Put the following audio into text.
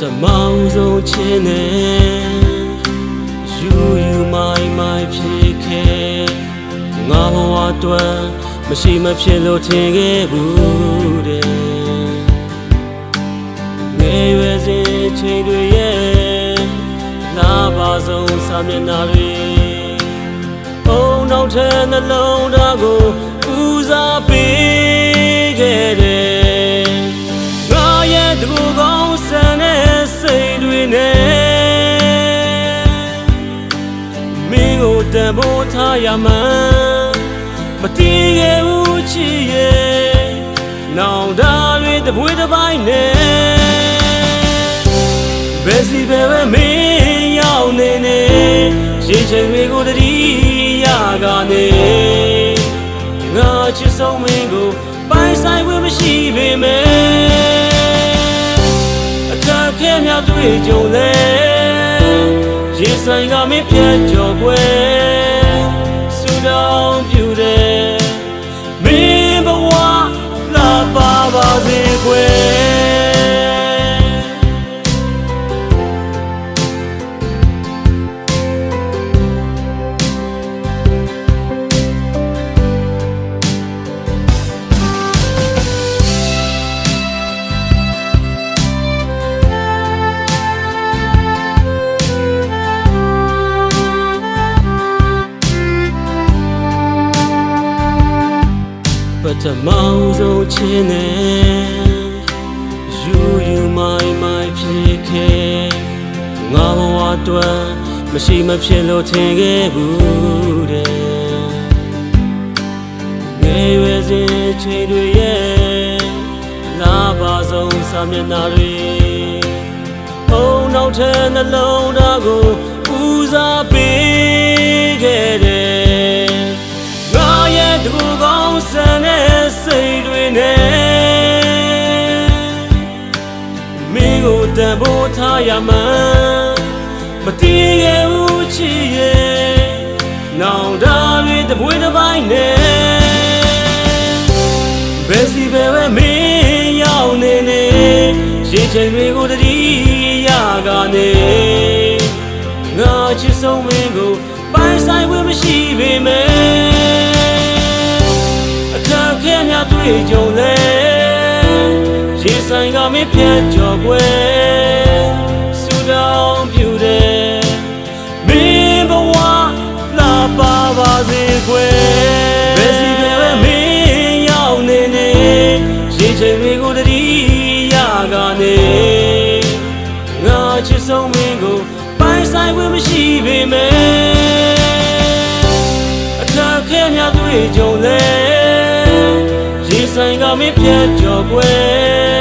ထမဆုံးချင်းနဲ့ယူယူမိုင်းမိုင်းဖြစ်ခဲ့ငါဘဝအတွက်မရှိမဖြစ်လို့ထင်ခဲ့ဘူးတဲ့ငယ်ရွယ်စဉ်ချိန်တွေရဲ့လာပါဆုံးစာမျက်နှာတွေဘုံနောက်ထဲနှလုံးသားကို ထားရမှန်းမတည်ခဲ့ဘူးချစ်ရဲ့နောင်တတွေတပွေးတစ်ပိုင်းနဲ့ဘယ်စီပဲပဲမင်းရောက်နေနေရေချင်တွေကိုတတိယကနေငါချစ်ဆုံးမင်းကိုပိုင်ဆိုင်ခွင့်မရှိပေမဲ့အထက်ခဲများတွေ့ကြုံလဲရေဆိုင်ကမင်းပြတ်ကြော်ပွဲဆူ တောင်း ပထမဆုံးချင်းနဲ့ယူယူမိုင်းမိုင်းဖြစ်ခဲ့ငါဘဝအတွက်မရှိမဖြစ်လို့ထင်ခဲ့ဘူးတဲ့ငယ်ရွယ်စဉ်ချိန်တွေရဲ့လာပါဆုံးစာမျက်နှာတွေဘုံနောက်ထဲနှလုံးသားကိုဦးစား မင်းကိုတန်ဖိုးထားရမှန်းမတည်ခဲ့ဘူးချစ်ရဲ့နောင်တတွေတပွေးတစ်ပိုင်းနဲ့ဘယ်စီပဲပဲမင်းရောက်နေနေရေချင်တွေကိုတတိယကနေငါချစ်ဆုံးမင်းကိုပိုင်ဆိုင်ခွင့်မရှိပေမဲ့အခက်အခဲများတွေ့ကြုံလဲရေ ဆိုင်ကမင်းပြတ်ကြော်ပွဲဆူတောင်းပြူတယ်မင်းဘဝလာပါပါစေခွဲဘယ်စီပဲပဲမင်းရောက်နေနေရေချိန်တွေကိုတတိယကနေငါချစ်ဆုံးမင်းကိုပိုင်ဆိုင်ခွင့်မရှိပေမဲ့အခက်အခဲများတွေ့ကြုံလဲရေဆိုင်ကမင်းပြတ်ကြော်ပွဲ